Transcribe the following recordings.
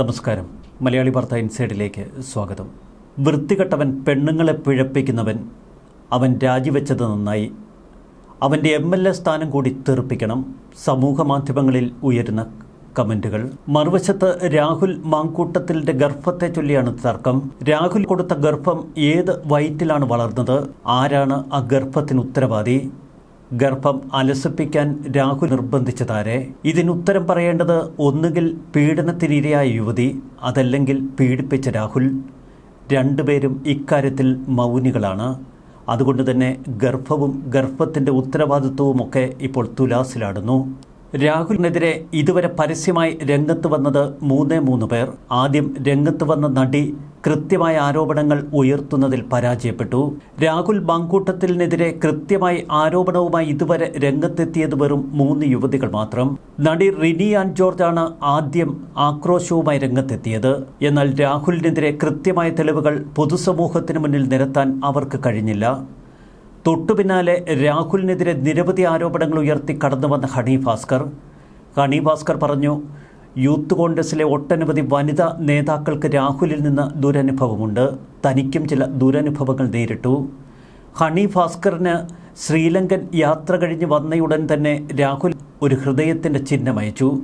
നമസ്കാരം. മലയാളി വാർത്ത ഇൻസൈഡിലേക്ക് സ്വാഗതം. വൃത്തികെട്ടവൻ പെണ്ണുങ്ങളെ പിഴപ്പിക്കുന്നവൻ അവൻ രാജിവെച്ചത് നന്നായി. അവന്റെ എം എൽ എ സ്ഥാനം കൂടി തെറിപ്പിക്കണം. സമൂഹ മാധ്യമങ്ങളിൽ ഉയരുന്ന കമന്റുകൾ മറുവശത്ത് രാഹുൽ മാങ്കൂട്ടത്തിന്റെ ഗർഭത്തെ ചൊല്ലിയാണ് തർക്കം. രാഹുൽ കൊടുത്ത ഗർഭം ഏത് വയറ്റിലാണ് വളർന്നത്? ആരാണ് ആ ഗർഭത്തിന് ഉത്തരവാദി? ഗർഭം അലസിപ്പിക്കാൻ രാഹുൽ നിർബന്ധിച്ചതാരെ. ഇതിനുത്തരം പറയേണ്ടത് ഒന്നുകിൽ പീഡനത്തിനിരയായ യുവതി അതല്ലെങ്കിൽ പീഡിപ്പിച്ച രാഹുൽ. രണ്ടുപേരും ഇക്കാര്യത്തിൽ മൗനികളാണ്. അതുകൊണ്ട് തന്നെ ഗർഭവും ഗർഭത്തിന്റെ ഉത്തരവാദിത്വവുമൊക്കെ ഇപ്പോൾ തുലാസിലാടുന്നു. രാഹുലിനെതിരെ ഇതുവരെ പരസ്യമായി രംഗത്ത് വന്നത് മൂന്നേ മൂന്ന് പേർ. ആദ്യം രംഗത്ത് വന്ന നടി കൃത്യമായ ആരോപണങ്ങൾ ഉയർത്തുന്നതിൽ പരാജയപ്പെട്ടു. രാഹുൽ ബാങ്കൂട്ടത്തിനെതിരെ കൃത്യമായി ആരോപണവുമായി ഇതുവരെ രംഗത്തെത്തിയത് വെറും മൂന്ന് യുവതികൾ മാത്രം. നടി റിനി ആൻഡ് ജോർജ് ആണ് ആദ്യം ആക്രോശവുമായി രംഗത്തെത്തിയത്. എന്നാൽ രാഹുലിനെതിരെ കൃത്യമായ തെളിവുകൾ പൊതുസമൂഹത്തിന് മുന്നിൽ നിരത്താൻ അവർക്ക് കഴിഞ്ഞില്ല. തൊട്ടുപിന്നാലെ രാഹുലിനെതിരെ നിരവധി ആരോപണങ്ങൾ ഉയർത്തി കടന്നു വന്ന ഹണി ഭാസ്കർ. ഹണി ഭാസ്കർ പറഞ്ഞു യൂത്ത് കോൺഗ്രസിലെ ഒട്ടനവധി വനിതാ നേതാക്കൾക്ക് രാഹുലിൽ നിന്ന് ദുരനുഭവമുണ്ട്. തനിക്കും ചില ദുരനുഭവങ്ങൾ നേരിട്ടു. ഹണി ഭാസ്കറിന് ശ്രീലങ്കൻ യാത്ര കഴിഞ്ഞ് വന്നയുടൻ തന്നെ രാഹുൽ ഒരു ഹൃദയത്തിന്റെ ചിഹ്നം അയച്ചു.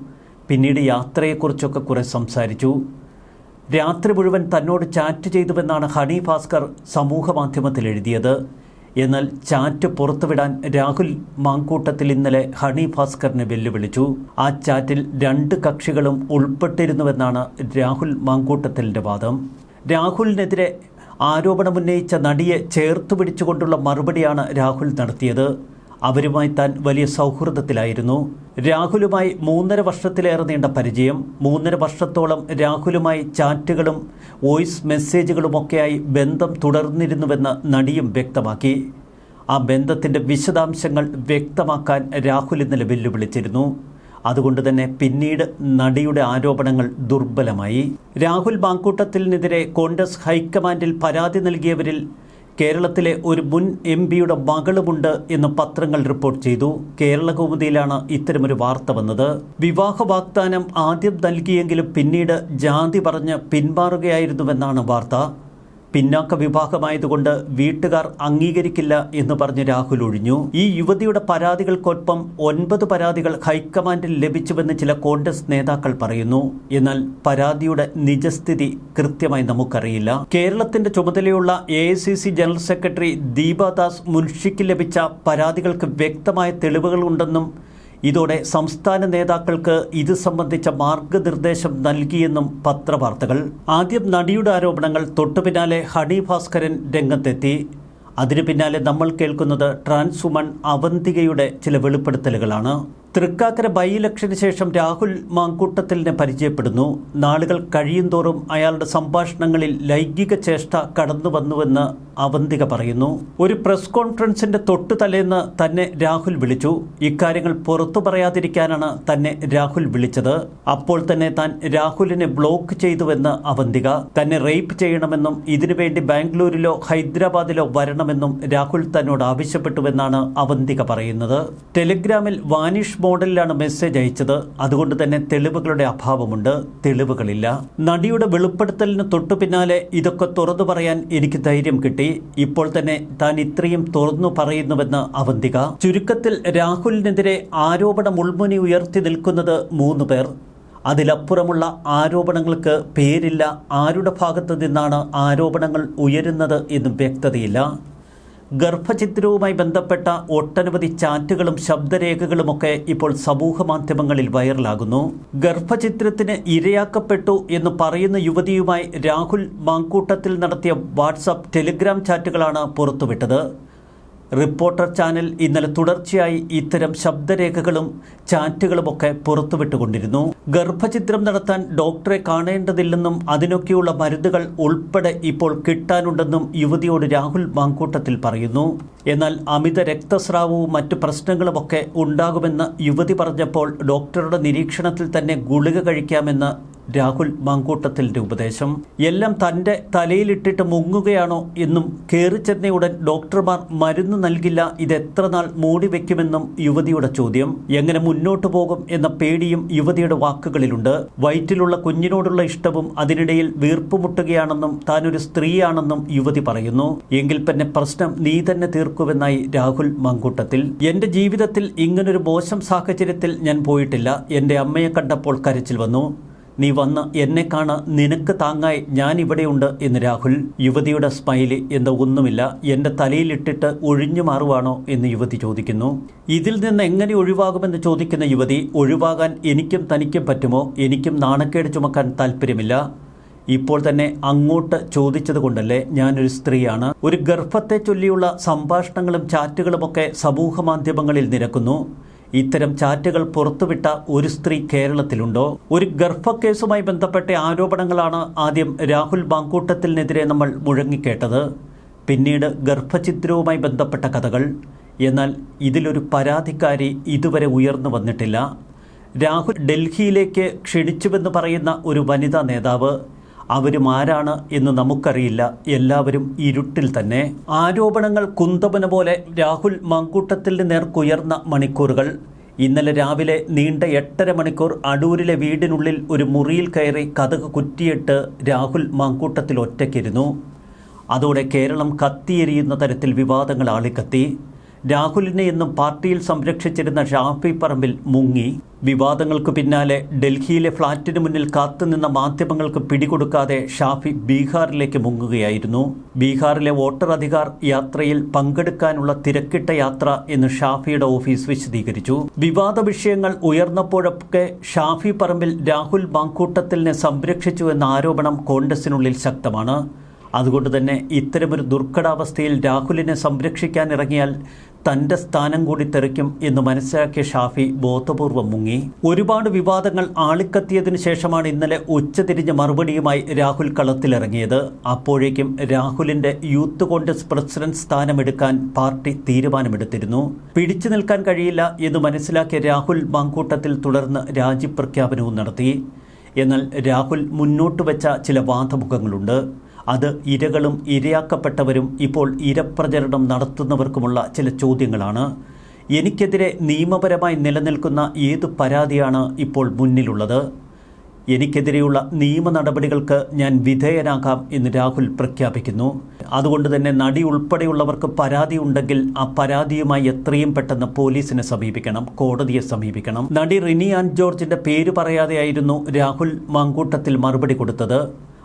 പിന്നീട് യാത്രയെക്കുറിച്ചൊക്കെ കുറെ സംസാരിച്ചു. രാത്രി മുഴുവൻ തന്നോട് ചാറ്റ് ചെയ്തുവെന്നാണ് ഹണി ഭാസ്കർ സമൂഹമാധ്യമത്തിൽ എഴുതിയത്. എന്നാൽ ചാറ്റ് പുറത്തുവിടാൻ രാഹുൽ മാങ്കൂട്ടത്തിൽ ഇന്നലെ ഹണി ഭാസ്കറിനെ വെല്ലുവിളിച്ചു. ആ ചാറ്റിൽ രണ്ട് കക്ഷികളും ഉൾപ്പെട്ടിരുന്നുവെന്നാണ് രാഹുൽ മാങ്കൂട്ടത്തിലിന്റെ വാദം. രാഹുലിനെതിരെ ആരോപണമുന്നയിച്ച നടിയെ ചേർത്ത് പിടിച്ചുകൊണ്ടുള്ള മറുപടിയാണ് രാഹുൽ നടത്തിയത്. അവരുമായി താൻ വലിയ സൗഹൃദത്തിലായിരുന്നു. രാഹുലുമായി മൂന്നര വർഷത്തിലേറെ നീണ്ട പരിചയം മൂന്നര വർഷത്തോളം രാഹുലുമായി ചാറ്റുകളും വോയിസ് മെസ്സേജുകളുമൊക്കെയായി ബന്ധം തുടർന്നിരുന്നുവെന്ന് നടിയും വ്യക്തമാക്കി. ആ ബന്ധത്തിന്റെ വിശദാംശങ്ങൾ വ്യക്തമാക്കാൻ രാഹുൽ ഇന്നലെ വെല്ലുവിളിച്ചിരുന്നു. അതുകൊണ്ട് തന്നെ പിന്നീട് നടിയുടെ ആരോപണങ്ങൾ ദുർബലമായി. രാഹുൽ ബാങ്കൂട്ടത്തിനെതിരെ കോൺഗ്രസ് ഹൈക്കമാൻഡിൽ പരാതി നൽകിയവരിൽ കേരളത്തിലെ ഒരു മുൻ എം പിയുടെ മകളുമുണ്ട് എന്ന് പത്രങ്ങൾ റിപ്പോർട്ട് ചെയ്തു. കേരള കൗമുദിയിലാണ് ഇത്തരമൊരു വാർത്ത വന്നത്. വിവാഹ വാഗ്ദാനം ആദ്യം നൽകിയെങ്കിലും പിന്നീട് ജാതി പറഞ്ഞ് പിന്മാറുകയായിരുന്നുവെന്നാണ് വാർത്ത. പിന്നാക്ക വിഭാഗമായതുകൊണ്ട് വീട്ടുകാർ അംഗീകരിക്കില്ല എന്ന് പറഞ്ഞ് രാഹുൽ ഒഴിഞ്ഞു. ഈ യുവതിയുടെ പരാതികൾക്കൊപ്പം ഒൻപത് പരാതികൾ ഹൈക്കമാൻഡിൽ ലഭിച്ചുവെന്ന് ചില കോൺഗ്രസ് നേതാക്കൾ പറയുന്നു. എന്നാൽ പരാതിയുടെ നിജസ്ഥിതി കൃത്യമായി നമുക്കറിയില്ല. കേരളത്തിന്റെ ചുമതലയുള്ള എ ജനറൽ സെക്രട്ടറി ദീപദാസ് മുൻഷിക്ക് ലഭിച്ച പരാതികൾക്ക് വ്യക്തമായ തെളിവുകളുണ്ടെന്നും ഇതോടെ സംസ്ഥാന നേതാക്കൾക്ക് ഇത് സംബന്ധിച്ച മാർഗനിർദ്ദേശം നൽകിയെന്നും പത്രവാർത്തകൾ. ആദ്യം നടിയുടെ ആരോപണങ്ങൾ തൊട്ടുപിന്നാലെ ഹണി ഭാസ്കരൻ രംഗത്തെത്തി. അതിനു പിന്നാലെ നമ്മൾ കേൾക്കുന്നത് ട്രാൻസ് വുമൺ അവന്തികയുടെ ചില വെളിപ്പെടുത്തലുകളാണ്. തൃക്കാക്കര ബൈ ഇലക്ഷന് ശേഷം രാഹുൽ മാങ്കൂട്ടത്തിലിനെ പരിചയപ്പെടുന്നു. നാളുകൾ കഴിയുന്തോറും അയാളുടെ സംഭാഷണങ്ങളിൽ ലൈംഗിക ചേഷ്ട കടന്നു വന്നുവെന്ന് അവന്തിക പറയുന്നു. ഒരു പ്രസ് കോൺഫറൻസിന്റെ തൊട്ടു തലേന്ന് തന്നെ രാഹുൽ വിളിച്ചു. ഇക്കാര്യങ്ങൾ പുറത്തു പറയാതിരിക്കാനാണ് തന്നെ രാഹുൽ വിളിച്ചത്. അപ്പോൾ തന്നെ താൻ രാഹുലിനെ ബ്ലോക്ക് ചെയ്തുവെന്ന് അവന്തിക. തന്നെ റേപ്പ് ചെയ്യണമെന്നും ഇതിനുവേണ്ടി ബാംഗ്ലൂരിലോ ഹൈദരാബാദിലോ വരണമെന്നും രാഹുൽ തന്നോട് ആവശ്യപ്പെട്ടുവെന്നാണ് അവന്തിക പറയുന്നത്. ടെലിഗ്രാമിൽ വാനിഷ് മോഡലിലാണ് മെസ്സേജ് അയച്ചത്. അതുകൊണ്ട് തന്നെ തെളിവുകളുടെ അഭാവമുണ്ട്. തെളിവുകളില്ല. നടിയുടെ വെളിപ്പെടുത്തലിന് തൊട്ടു പിന്നാലെ ഇതൊക്കെ തുറന്നു പറയാൻ എനിക്ക് ധൈര്യം കിട്ടി. ഇപ്പോൾ തന്നെ താൻ ഇത്രയും തുറന്നു പറയുന്നുവെന്ന് അവന്തിക. ചുരുക്കത്തിൽ രാഹുലിനെതിരെ ആരോപണം ഉൾമുനി ഉയർത്തി നിൽക്കുന്നത് മൂന്ന് പേർ. അതിലപ്പുറമുള്ള ആരോപണങ്ങൾക്ക് പേരില്ല ആരുടെ ഭാഗത്തു നിന്നാണ് ആരോപണങ്ങൾ ഉയരുന്നത് എന്നും വ്യക്തതയില്ല. ഗർഭചിത്രവുമായി ബന്ധപ്പെട്ട ഒട്ടനവധി ചാറ്റുകളും ശബ്ദരേഖകളുമൊക്കെ ഇപ്പോൾ സമൂഹ മാധ്യമങ്ങളിൽ വൈറലാകുന്നു. ഗർഭചിത്രത്തിന് ഇരയാക്കപ്പെട്ടു എന്ന് പറയുന്ന യുവതിയുമായി രാഹുൽ മാങ്കൂട്ടത്തിൽ നടത്തിയ വാട്സാപ്പ് ടെലിഗ്രാം ചാറ്റുകളാണ് പുറത്തുവിട്ടത്. റിപ്പോർട്ടർ ചാനൽ ഇന്നലെ തുടർച്ചയായി ഇത്തരം ശബ്ദരേഖകളും ചാറ്റുകളുമൊക്കെ പുറത്തുവിട്ടുകൊണ്ടിരുന്നു. ഗർഭചിത്രം നടത്താൻ ഡോക്ടറെ കാണേണ്ടതില്ലെന്നും അതിനൊക്കെയുള്ള മരുന്നുകൾ ഉൾപ്പെടെ ഇപ്പോൾ കിട്ടാനുണ്ടെന്നും യുവതിയോട് രാഹുൽ മാങ്കൂട്ടത്തിൽ പറയുന്നു. എന്നാൽ അമിത രക്തസ്രാവവും മറ്റു പ്രശ്നങ്ങളുമൊക്കെ ഉണ്ടാകുമെന്ന് യുവതി പറഞ്ഞപ്പോൾ ഡോക്ടറുടെ നിരീക്ഷണത്തിൽ തന്നെ ഗുളിക കഴിക്കാമെന്ന് രാഹുൽ മങ്കൂട്ടത്തിന്റെ ഉപദേശം എല്ലാം തന്റെ തലയിലിട്ടിട്ട് മുങ്ങുകയാണോ എന്നും കയറിച്ചെന്ന ഉടൻ ഡോക്ടർമാർ മരുന്ന് നൽകില്ല ഇത് എത്ര നാൾ മൂടി വെക്കുമെന്നും യുവതിയുടെ ചോദ്യം. എങ്ങനെ മുന്നോട്ടു പോകും എന്ന പേടിയും യുവതിയുടെ വാക്കുകളിലുണ്ട്. വയറ്റിലുള്ള കുഞ്ഞിനോടുള്ള ഇഷ്ടവും അതിനിടയിൽ വീർപ്പുമുട്ടുകയാണെന്നും താനൊരു സ്ത്രീയാണെന്നും യുവതി പറയുന്നു. എങ്കിൽ പിന്നെ പ്രശ്നം നീ തന്നെ തീർക്കുമെന്നായി രാഹുൽ മാങ്കൂട്ടത്തിൽ. എന്റെ ജീവിതത്തിൽ ഇങ്ങനൊരു മോശം സാഹചര്യത്തിൽ ഞാൻ പോയിട്ടില്ല. എന്റെ അമ്മയെ കണ്ടപ്പോൾ കരച്ചിൽ വന്നു. നീ വന്ന് എന്നെ കാണ നിനക്ക് താങ്ങായി ഞാൻ ഇവിടെയുണ്ട് എന്ന് രാഹുൽ യുവതിയുടെ സ്മൈലി എന്ന ഒന്നുമില്ല എന്റെ തലയിലിട്ടിട്ട് ഒഴിഞ്ഞു മാറുവാണോ എന്ന് യുവതി ചോദിക്കുന്നു. ഇതിൽ നിന്ന് എങ്ങനെ ഒഴിവാകുമെന്ന് ചോദിക്കുന്ന യുവതി ഒഴിവാകാൻ എനിക്കും തനിക്കും പറ്റുമോ? എനിക്കും നാണക്കേട് ചുമക്കാൻ താല്പര്യമില്ല. ഇപ്പോൾ തന്നെ അങ്ങോട്ട് ചോദിച്ചത് കൊണ്ടല്ലേ ഞാനൊരു സ്ത്രീയാണ്. ഒരു ഗർഭത്തെ ചൊല്ലിയുള്ള സംഭാഷണങ്ങളും ചാറ്റുകളുമൊക്കെ സമൂഹ മാധ്യമങ്ങളിൽ നിരക്കുന്നു. ഇത്തരം ചാറ്റുകൾ പുറത്തുവിട്ട ഒരു സ്ത്രീ കേരളത്തിലുണ്ടോ? ഒരു ഗർഭക്കേസുമായി ബന്ധപ്പെട്ട ആരോപണങ്ങളാണ് ആദ്യം രാഹുൽ ബാങ്കൂട്ടത്തിനെതിരെ നമ്മൾ മുഴങ്ങിക്കേട്ടത്. പിന്നീട് ഗർഭചിത്രവുമായി ബന്ധപ്പെട്ട കഥകൾ. എന്നാൽ ഇതിലൊരു പരാതിക്കാരി ഇതുവരെ ഉയർന്നു വന്നിട്ടില്ല. രാഹുൽ ഡൽഹിയിലേക്ക് ക്ഷണിച്ചുവെന്ന് പറയുന്ന ഒരു വനിതാ നേതാവ് അവരും ആരാണ് എന്ന് നമുക്കറിയില്ല. എല്ലാവരും ഇരുട്ടിൽ തന്നെ. ആരോപണങ്ങൾ കുന്തപന പോലെ രാഹുൽ മങ്കൂട്ടത്തിന് നേർക്കുയർന്ന മണിക്കൂറുകൾ. ഇന്നലെ രാവിലെ നീണ്ട എട്ടര മണിക്കൂർ അടൂരിലെ വീടിനുള്ളിൽ ഒരു മുറിയിൽ കയറി കഥക് കുറ്റിയിട്ട് രാഹുൽ മങ്കൂട്ടത്തിൽ ഒറ്റയ്ക്കിരുന്നു. അതോടെ കേരളം കത്തിയെരിയുന്ന തരത്തിൽ വിവാദങ്ങൾ ആളിക്കത്തി. രാഹുലിനെ എന്നും പാർട്ടിയിൽ സംരക്ഷിച്ചിരുന്ന ഷാഫി പറമ്പിൽ മുങ്ങി. വിവാദങ്ങൾക്ക് പിന്നാലെ ഡൽഹിയിലെ ഫ്ളാറ്റിന് മുന്നിൽ കാത്തുനിന്ന മാധ്യമങ്ങൾക്ക് പിടികൊടുക്കാതെ ഷാഫി ബീഹാറിലേക്ക് മുങ്ങുകയായിരുന്നു. ബീഹാറിലെ വോട്ടർ അധികാർ യാത്രയിൽ പങ്കെടുക്കാനുള്ള തിരക്കിട്ട യാത്ര എന്ന് ഷാഫിയുടെ ഓഫീസ് വിശദീകരിച്ചു. വിവാദ വിഷയങ്ങൾ ഉയർന്നപ്പോഴൊക്കെ ഷാഫി പറമ്പിൽ രാഹുൽ മാങ്കൂട്ടത്തിലിനെ സംരക്ഷിച്ചു എന്ന ആരോപണം കോൺഗ്രസിനുള്ളിൽ ശക്തമാണ്. അതുകൊണ്ട് തന്നെ ഇത്തരമൊരു ദുർഘടാവസ്ഥയിൽ രാഹുലിനെ സംരക്ഷിക്കാൻ ഇറങ്ങിയാൽ തന്റെ സ്ഥാനം കൂടി തെറിക്കും എന്ന് മനസ്സിലാക്കിയ ഷാഫി ബോധപൂർവം മുങ്ങി. ഒരുപാട് വിവാദങ്ങൾ ആളിക്കത്തിയതിനു ശേഷമാണ് ഇന്നലെ ഉച്ചതിരിഞ്ഞ മറുപടിയുമായി രാഹുൽ കളത്തിലിറങ്ങിയത്. അപ്പോഴേക്കും രാഹുലിന്റെ യൂത്ത് കോൺഗ്രസ് പ്രസിഡന്റ് സ്ഥാനമെടുക്കാൻ പാർട്ടി തീരുമാനമെടുത്തിരുന്നു. പിടിച്ചു നിൽക്കാൻ കഴിയില്ല എന്ന് മനസ്സിലാക്കിയ രാഹുൽ മാങ്കൂട്ടത്തിൽ തുടർന്ന് രാജിപ്രഖ്യാപനവും നടത്തി. എന്നാൽ രാഹുൽ മുന്നോട്ട് വെച്ച ചില വാദമുഖങ്ങളുണ്ട്. അത് ഇരകളും ഇരയാക്കപ്പെട്ടവരും ഇപ്പോൾ ഇരപ്രചരണം നടത്തുന്നവർക്കുമുള്ള ചില ചോദ്യങ്ങളാണ്. എനിക്കെതിരെ നിയമപരമായി നിലനിൽക്കുന്ന ഏത് പരാതിയാണ് ഇപ്പോൾ മുന്നിലുള്ളത്? എനിക്കെതിരെയുള്ള നിയമ നടപടികൾക്ക് ഞാൻ വിധേയനാകാം എന്ന് രാഹുൽ പ്രഖ്യാപിക്കുന്നു. അതുകൊണ്ട് തന്നെ നടി ഉൾപ്പെടെയുള്ളവർക്ക് പരാതി ഉണ്ടെങ്കിൽ ആ പരാതിയുമായി എത്രയും പെട്ടെന്ന് പോലീസിനെ സമീപിക്കണം കോടതിയെ സമീപിക്കണം. നടി റിനി ആൻഡ് ജോർജിന്റെ പേര് പറയാതെയായിരുന്നു രാഹുൽ മാങ്കൂട്ടത്തിൽ മറുപടി കൊടുത്തത്.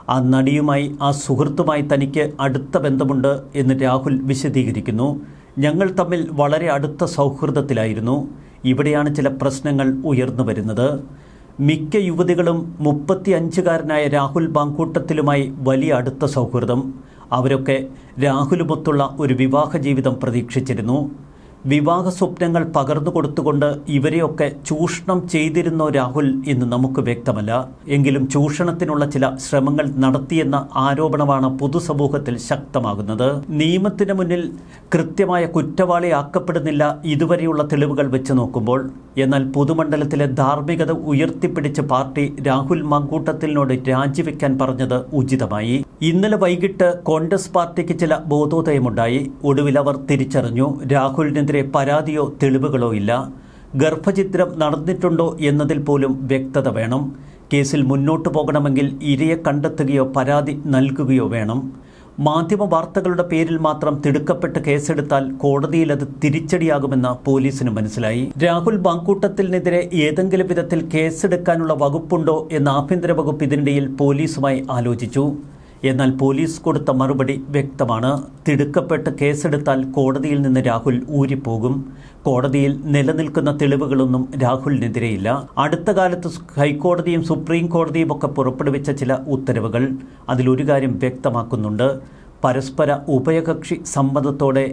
ആ നടിയുമായി ആ സുഹൃത്തുമായി തനിക്ക് അടുത്ത ബന്ധമുണ്ട് എന്ന് രാഹുൽ വിശദീകരിക്കുന്നു. ഞങ്ങൾ തമ്മിൽ വളരെ അടുത്ത സൗഹൃദത്തിലായിരുന്നു. ഇവിടെയാണ് ചില പ്രശ്നങ്ങൾ ഉയർന്നു വരുന്നത്. മിക്ക യുവതികളും മുപ്പത്തി അഞ്ചുകാരനായ രാഹുൽ ബാങ്കൂട്ടത്തിലുമായി വലിയ അടുത്ത സൗഹൃദം. അവരൊക്കെ രാഹുലുമൊത്തുള്ള ഒരു വിവാഹ ജീവിതം പ്രതീക്ഷിച്ചിരുന്നു. വിവാഹ സ്വപ്നങ്ങൾ പകർന്നു കൊടുത്തുകൊണ്ട് ഇവരെയൊക്കെ ചൂഷണം ചെയ്തിരുന്ന രാഹുൽ എന്ന് നമുക്ക് വ്യക്തമല്ല. എങ്കിലും ചൂഷണത്തിനുള്ള ചില ശ്രമങ്ങൾ നടത്തിയെന്ന ആരോപണമാണ് പൊതുസമൂഹത്തിൽ ശക്തമാകുന്നത്. നിയമത്തിന് മുന്നിൽ കൃത്യമായ കുറ്റവാളി ആക്കപ്പെടുന്നില്ല ഇതുവരെയുള്ള തെളിവുകൾ വെച്ച് നോക്കുമ്പോൾ. എന്നാൽ പൊതുമണ്ഡലത്തിലെ ധാർമ്മികത ഉയർത്തിപ്പിടിച്ച പാർട്ടി രാഹുൽ മങ്കൂട്ടത്തിനോട് രാജിവെക്കാൻ പറഞ്ഞത് ഉചിതമായി. ഇന്നലെ വൈകിട്ട് കോൺഗ്രസ് പാർട്ടിക്ക് ചില ബോധോദയമുണ്ടായി. ഒടുവിൽ അവർ തിരിച്ചറിഞ്ഞു. രാഹുലിനെതിരെ പരാതിയോ തെളിവുകളോ ഇല്ല. ഗർഭചിത്രം നടന്നിട്ടുണ്ടോ എന്നതിൽ പോലും വ്യക്തത വേണം. കേസിൽ മുന്നോട്ടു പോകണമെങ്കിൽ ഇരയെ കണ്ടെത്തുകയോ പരാതി നൽകുകയോ വേണം. മാധ്യമ വാർത്തകളുടെ പേരിൽ മാത്രം തിടുക്കപ്പെട്ട് കേസെടുത്താൽ കോടതിയിൽ അത് തിരിച്ചടിയാകുമെന്ന് പോലീസിന് മനസ്സിലായി. രാഹുൽ ബാങ്കൂട്ടത്തിനെതിരെ ഏതെങ്കിലും വിധത്തിൽ കേസെടുക്കാനുള്ള വകുപ്പുണ്ടോ എന്ന് ആഭ്യന്തര വകുപ്പ് ഇതിനിടയിൽ പോലീസുമായി ആലോചിച്ചു. എന്നാൽ പോലീസ് കൊടുത്ത മറുപടി വ്യക്തമാണ്. തിടുക്കപ്പെട്ട് കേസെടുത്താൽ കോടതിയിൽ നിന്ന് രാഹുൽ ഊരിപ്പോകും. കോടതിയിൽ നിലനിൽക്കുന്ന തെളിവുകളൊന്നും രാഹുലിനെതിരെയില്ല. അടുത്ത കാലത്ത് ഹൈക്കോടതിയും സുപ്രീം കോടതിയും ഒക്കെ പുറപ്പെടുവിച്ച ചില ഉത്തരവുകൾ അതിലൊരു കാര്യം വ്യക്തമാക്കുന്നുണ്ട്. പരസ്പര ഉഭയകക്ഷി സമ്മതത്തോടെ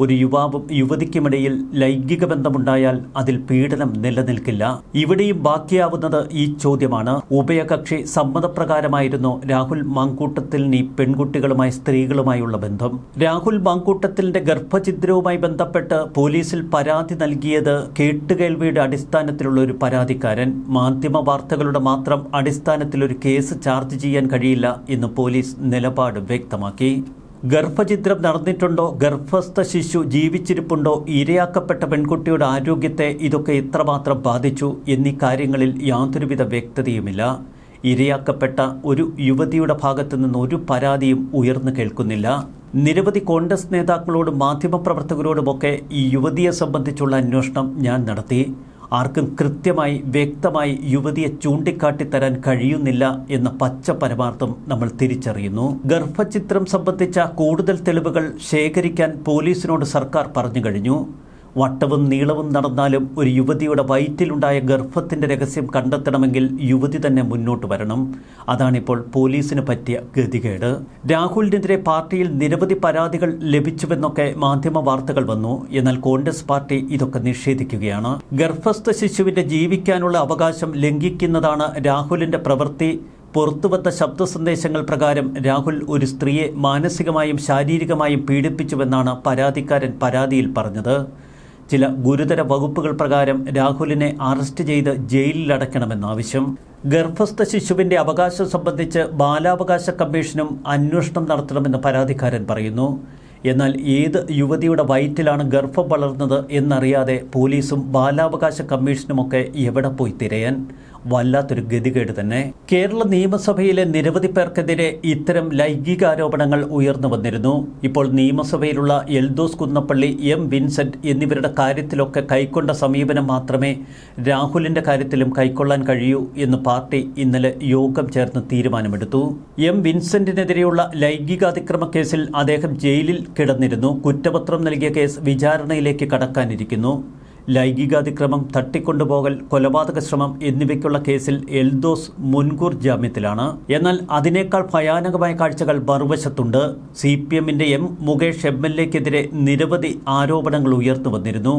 ഒരു യുവാവും യുവതിക്കുമിടയിൽ ലൈംഗിക ബന്ധമുണ്ടായാൽ അതിൽ പീഡനം നിലനിൽക്കില്ല. ഇവിടെയും ബാക്കിയാവുന്നത് ഈ ചോദ്യമാണ്. ഉഭയകക്ഷി സമ്മതപ്രകാരമായിരുന്നു രാഹുൽ മാങ്കൂട്ടത്തിലിന് പെൺകുട്ടികളുമായി സ്ത്രീകളുമായുള്ള ബന്ധം. രാഹുൽ മാങ്കൂട്ടത്തിലിന്റെ ഗർഭഛിദ്രവുമായി ബന്ധപ്പെട്ട് പോലീസിൽ പരാതി നൽകിയത് കേട്ടുകേൾവിയുടെ അടിസ്ഥാനത്തിലുള്ള ഒരു പരാതിക്കാരൻ. മാധ്യമ വാർത്തകളുടെ മാത്രം അടിസ്ഥാനത്തിൽ ഒരു കേസ് ചാർജ് ചെയ്യാൻ കഴിയില്ല എന്ന് പോലീസ് നിലപാട് വ്യക്തമാക്കി. ഗർഭചിത്രം നടന്നിട്ടുണ്ടോ? ഗർഭസ്ഥ ശിശു ജീവിച്ചിരിപ്പുണ്ടോ? ഇരയാക്കപ്പെട്ട പെൺകുട്ടിയുടെ ആരോഗ്യത്തെ ഇതൊക്കെ എത്രമാത്രം ബാധിച്ചു എന്നീ കാര്യങ്ങളിൽ യാതൊരുവിധ വ്യക്തതയുമില്ല. ഇരയാക്കപ്പെട്ട ഒരു യുവതിയുടെ ഭാഗത്തു നിന്ന് ഒരു പരാതിയും ഉയർന്നു കേൾക്കുന്നില്ല. നിരവധി കോൺഗ്രസ് നേതാക്കളോടും മാധ്യമപ്രവർത്തകരോടുമൊക്കെ ഈ യുവതിയെ സംബന്ധിച്ചുള്ള അന്വേഷണം ഞാൻ നടത്തി. ആർക്കും കൃത്യമായി വ്യക്തമായി യുവതിയെ ചൂണ്ടിക്കാട്ടിത്തരാൻ കഴിയുന്നില്ല എന്ന പച്ച പരമാർത്ഥം നമ്മൾ തിരിച്ചറിയുന്നു. ഗർഭചിത്രം സംബന്ധിച്ച കൂടുതൽ തെളിവുകൾ ശേഖരിക്കാൻ പോലീസിനോട് സർക്കാർ പറഞ്ഞു കഴിഞ്ഞു. വട്ടവും നീളവും നടന്നാലും ഒരു യുവതിയുടെ വയറ്റിലുണ്ടായ ഗർഭത്തിന്റെ രഹസ്യം കണ്ടെത്തണമെങ്കിൽ യുവതി തന്നെ മുന്നോട്ട് വരണം. അതാണിപ്പോൾ പോലീസിന് പറ്റിയ ഗതികേട്. രാഹുലിനെതിരെ പാർട്ടിയിൽ നിരവധി പരാതികൾ ലഭിച്ചുവെന്നൊക്കെ മാധ്യമ വാർത്തകൾ വന്നു. എന്നാൽ കോൺഗ്രസ് പാർട്ടി ഇതൊക്കെ നിഷേധിക്കുകയാണ്. ഗർഭസ്ഥ ശിശുവിന്റെ ജീവിക്കാനുള്ള അവകാശം ലംഘിക്കുന്നതാണ് രാഹുലിന്റെ പ്രവൃത്തി. പുറത്തുവന്ന ശബ്ദ സന്ദേശങ്ങൾ പ്രകാരം രാഹുൽ ഒരു സ്ത്രീയെ മാനസികമായും ശാരീരികമായും പീഡിപ്പിച്ചുവെന്നാണ് പരാതിക്കാരൻ പരാതിയിൽ പറഞ്ഞത്. ചില ഗുരുതര വകുപ്പുകൾ പ്രകാരം രാഹുലിനെ അറസ്റ്റ് ചെയ്ത് ജയിലിലടക്കണമെന്ന ആവശ്യം. ഗർഭസ്ഥ ശിശുവിന്റെ അവകാശം സംബന്ധിച്ച് ബാലാവകാശ കമ്മീഷനും അന്വേഷണം നടത്തണമെന്ന് പരാതിക്കാരൻ പറയുന്നു. എന്നാൽ ഏത് യുവതിയുടെ വയറ്റിലാണ് ഗർഭം വളർന്നത് എന്നറിയാതെ പോലീസും ബാലാവകാശ കമ്മീഷനുമൊക്കെ എവിടെ പോയി തിരയാൻ? വല്ലാത്തൊരു ഗതികേട് തന്നെ. കേരള നിയമസഭയിലെ നിരവധി പേർക്കെതിരെ ഇത്തരം ലൈംഗികാരോപണങ്ങൾ ഉയർന്നു വന്നിരുന്നു. ഇപ്പോൾ നിയമസഭയിലുള്ള എൽദോസ് കുന്നപ്പള്ളി എം വിൻസെന്റ് എന്നിവരുടെ കാര്യത്തിലൊക്കെ കൈക്കൊണ്ട സമീപനം മാത്രമേ രാഹുലിന്റെ കാര്യത്തിലും കൈക്കൊള്ളാൻ കഴിയൂ എന്ന് പാർട്ടി ഇന്നലെ യോഗം ചേർന്ന് തീരുമാനമെടുത്തു. എം വിൻസെന്റിനെതിരെയുള്ള ലൈംഗികാതിക്രമ കേസിൽ അദ്ദേഹം ജയിലിൽ കിടന്നിരുന്നു. കുറ്റപത്രം നൽകിയ കേസ് വിചാരണയിലേക്ക് കടക്കാനിരിക്കുന്നു. ലൈംഗികാതിക്രമം തട്ടിക്കൊണ്ടുപോകൽ കൊലപാതക ശ്രമം എന്നിവയ്ക്കുള്ള കേസിൽ എൽദോസ് മുൻകൂർ ജാമ്യത്തിലാണ്. എന്നാൽ അതിനേക്കാൾ ഭയാനകമായ കാഴ്ചകൾ മറുവശത്തുണ്ട്. സി പി എമ്മിന്റെ എം മുകേഷ് എം എൽ എക്കെതിരെ നിരവധി ആരോപണങ്ങൾ ഉയർന്നു വന്നിരുന്നു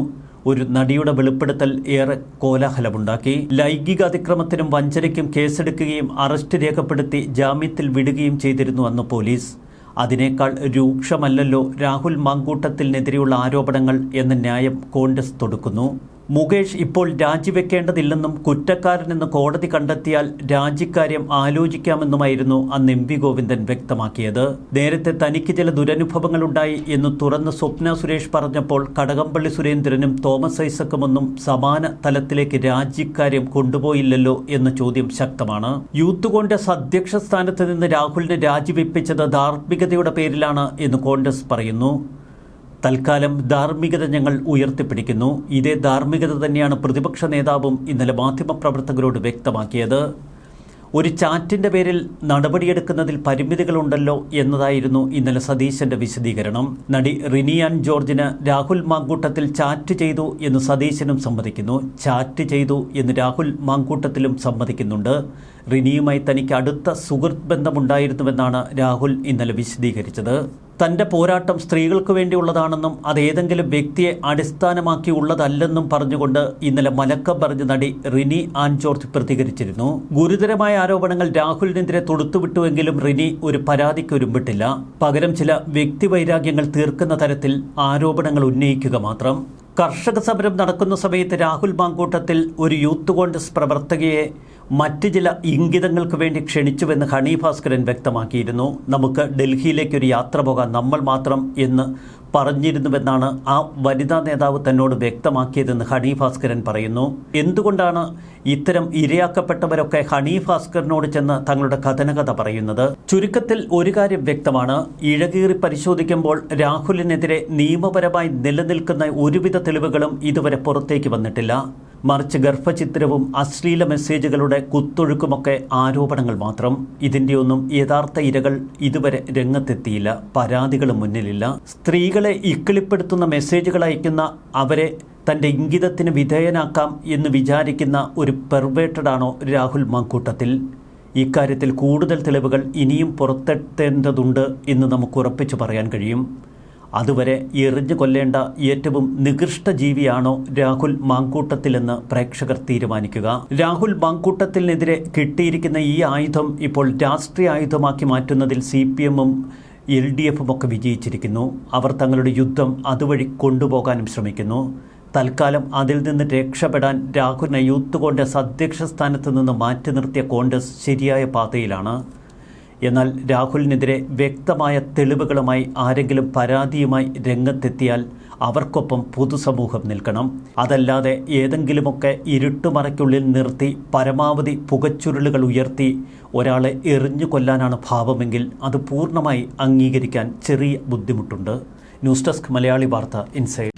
ഒരു നടിയുടെ വെളിപ്പെടുത്തൽ ഏറെ കോലാഹലമുണ്ടാക്കി. ലൈംഗിക അതിക്രമത്തിനും വഞ്ചനയ്ക്കും കേസെടുക്കുകയും അറസ്റ്റ് രേഖപ്പെടുത്തി ജാമ്യത്തിൽ വിടുകയും ചെയ്തിരുന്നു അന്ന് പോലീസ്. അതിനേക്കാൾ രൂക്ഷമല്ലല്ലോ രാഹുൽ മാങ്കൂട്ടത്തിനെതിരെയുള്ള ആരോപണങ്ങൾ എന്ന ന്യായം കോൺഗ്രസ് തൊടുക്കുന്നു. മുകേഷ് ഇപ്പോൾ രാജിവെക്കേണ്ടതില്ലെന്നും കുറ്റക്കാരനെന്ന് കോടതി കണ്ടെത്തിയാൽ രാജിക്കാര്യം ആലോചിക്കാമെന്നുമായിരുന്നു അന്ന് എം വി ഗോവിന്ദൻ വ്യക്തമാക്കിയത്. നേരത്തെ തനിക്ക് ചില ദുരനുഭവങ്ങളുണ്ടായി എന്ന് തുറന്ന് സ്വപ്ന സുരേഷ് പറഞ്ഞപ്പോൾ കടകംപള്ളി സുരേന്ദ്രനും തോമസ് ഐസക്കുമൊന്നും സമാന തലത്തിലേക്ക് രാജിക്കാര്യം കൊണ്ടുപോയില്ലല്ലോ എന്ന ചോദ്യം ശക്തമാണ്. യൂത്ത് കോൺഗ്രസ് അധ്യക്ഷ സ്ഥാനത്ത് നിന്ന് രാഹുലിനെ രാജിവെപ്പിച്ചത് ധാർമ്മികതയുടെ പേരിലാണ് എന്ന് കോൺഗ്രസ് പറയുന്നു. തൽക്കാലം ധാർമ്മികത ഞങ്ങൾ ഉയർത്തിപ്പിടിക്കുന്നു. ഇതേ ധാർമ്മികത തന്നെയാണ് പ്രതിപക്ഷ നേതാവും ഇന്നലെ മാധ്യമപ്രവർത്തകരോട് വ്യക്തമാക്കിയത്. ഒരു ചാറ്റിന്റെ പേരിൽ നടപടിയെടുക്കുന്നതിൽ പരിമിതികളുണ്ടല്ലോ എന്നതായിരുന്നു ഇന്നലെ സതീശന്റെ വിശദീകരണം. നടി റിനിയാൻ ജോർജിന് രാഹുൽ മാങ്കൂട്ടത്തിൽ ചാറ്റ് ചെയ്തു എന്ന് സതീശനും സമ്മതിക്കുന്നു. ചാറ്റ് ചെയ്തു എന്ന് രാഹുൽ മാങ്കൂട്ടത്തിലും സമ്മതിക്കുന്നുണ്ട്. റിനിയുമായി തനിക്ക് അടുത്ത സുഹൃത്ത് ബന്ധമുണ്ടായിരുന്നുവെന്നാണ് രാഹുൽ ഇന്നലെ വിശദീകരിച്ചത്. തന്റെ പോരാട്ടം സ്ത്രീകൾക്ക് വേണ്ടിയുള്ളതാണെന്നും അതേതെങ്കിലും വ്യക്തിയെ അടിസ്ഥാനമാക്കിയുള്ളതല്ലെന്നും പറഞ്ഞുകൊണ്ട് ഇന്നലെ മലക്കം പറഞ്ഞ നടി റിനി ആൻ ജോർജ് പ്രതികരിച്ചിരുന്നു. ഗുരുതരമായ ആരോപണങ്ങൾ രാഹുലിനെതിരെ തൊടുത്തുവിട്ടുവെങ്കിലും റിനി ഒരു പരാതിക്ക് ഒരുമ്പിട്ടില്ല. പകരം ചില വ്യക്തിവൈരാഗ്യങ്ങൾ തീർക്കുന്ന തരത്തിൽ ആരോപണങ്ങൾ ഉന്നയിക്കുക മാത്രം. കർഷക സമരം നടക്കുന്ന സമയത്ത് രാഹുൽ മാങ്കൂട്ടത്തിൽ ഒരു യൂത്ത് കോൺഗ്രസ് പ്രവർത്തകയെ മറ്റ് ചില ഇംഗിതങ്ങൾക്ക് വേണ്ടി ക്ഷണിച്ചുവെന്ന് ഹണി ഭാസ്കരൻ വ്യക്തമാക്കിയിരുന്നു. നമുക്ക് ഡൽഹിയിലേക്ക് ഒരു യാത്ര പോകാൻ നമ്മൾ മാത്രം എന്ന് പറഞ്ഞിരുന്നുവെന്നാണ് ആ വനിതാ നേതാവ് തന്നോട് വ്യക്തമാക്കിയതെന്ന് ഹണി ഭാസ്കരൻ പറയുന്നു. എന്തുകൊണ്ടാണ് ഇത്തരം ഇരയാക്കപ്പെട്ടവരൊക്കെ ഹണി ഭാസ്കറിനോട് ചെന്ന് തങ്ങളുടെ കഥനകഥ പറയുന്നത്? ചുരുക്കത്തിൽ ഒരു കാര്യം വ്യക്തമാണ്. ഇഴകീറി പരിശോധിക്കുമ്പോൾ രാഹുലിനെതിരെ നിയമപരമായി നിലനിൽക്കുന്ന ഒരുവിധ തെളിവുകളും ഇതുവരെ പുറത്തേക്ക് വന്നിട്ടില്ല. മറിച്ച് ഗർഭചിത്രവും അശ്ലീല മെസ്സേജുകളുടെ കുത്തൊഴുക്കുമൊക്കെ ആരോപണങ്ങൾ മാത്രം. ഇതിന്റെയൊന്നും യഥാർത്ഥ ഇരകൾ ഇതുവരെ രംഗത്തെത്തിയില്ല. പരാതികളും മുന്നിലില്ല. സ്ത്രീകളെ ഇക്കിളിപ്പെടുത്തുന്ന മെസ്സേജുകൾ അയക്കുന്ന അവരെ തന്റെ ഇംഗിതത്തിന് വിധേയനാക്കാം എന്ന് വിചാരിക്കുന്ന ഒരു പെർവേറ്റഡാണോ രാഹുൽ മാങ്കൂട്ടത്തിൽ? ഇക്കാര്യത്തിൽ കൂടുതൽ തെളിവുകൾ ഇനിയും പുറത്തെത്തേണ്ടതുണ്ട് എന്ന് നമുക്ക് ഉറപ്പിച്ചു പറയാൻ കഴിയും. അതുവരെ എറിഞ്ഞു കൊല്ലേണ്ട ഏറ്റവും നികൃഷ്ട ജീവിയാണോ രാഹുൽ മാങ്കൂട്ടത്തിലെന്ന് പ്രേക്ഷകർ തീരുമാനിക്കുക. രാഹുൽ മാങ്കൂട്ടത്തിനെതിരെ കിട്ടിയിരിക്കുന്ന ഈ ആയുധം ഇപ്പോൾ രാഷ്ട്രീയ ആയുധമാക്കി മാറ്റുന്നതിൽ സി പി എമ്മും എൽ ഡി എഫും ഒക്കെ വിജയിച്ചിരിക്കുന്നു. അവർ തങ്ങളുടെ യുദ്ധം അതുവഴി കൊണ്ടുപോകാനും ശ്രമിക്കുന്നു. തൽക്കാലം അതിൽ നിന്ന് രക്ഷപ്പെടാൻ രാഹുലിനെ യൂത്ത് കോൺഗ്രസ് അധ്യക്ഷ സ്ഥാനത്ത് നിന്ന് മാറ്റി നിർത്തിയ കോൺഗ്രസ് ശരിയായ പാതയിലാണ്. എന്നാൽ രാഹുലിനെതിരെ വ്യക്തമായ തെളിവുകളുമായി ആരെങ്കിലും പരാതിയുമായി രംഗത്തെത്തിയാൽ അവർക്കൊപ്പം പൊതുസമൂഹം നിൽക്കണം. അതല്ലാതെ ഏതെങ്കിലുമൊക്കെ ഇരുട്ടുമറയ്ക്കുള്ളിൽ നിർത്തി പരമാവധി പുകച്ചുരുളുകൾ ഉയർത്തി ഒരാളെ എറിഞ്ഞു കൊല്ലാനാണ് ഭാവമെങ്കിൽ അത് പൂർണമായി അംഗീകരിക്കാൻ ചെറിയ ബുദ്ധിമുട്ടുണ്ട്. ന്യൂസ് ഡെസ്ക് മലയാളി വാർത്ത ഇൻസൈഡ്.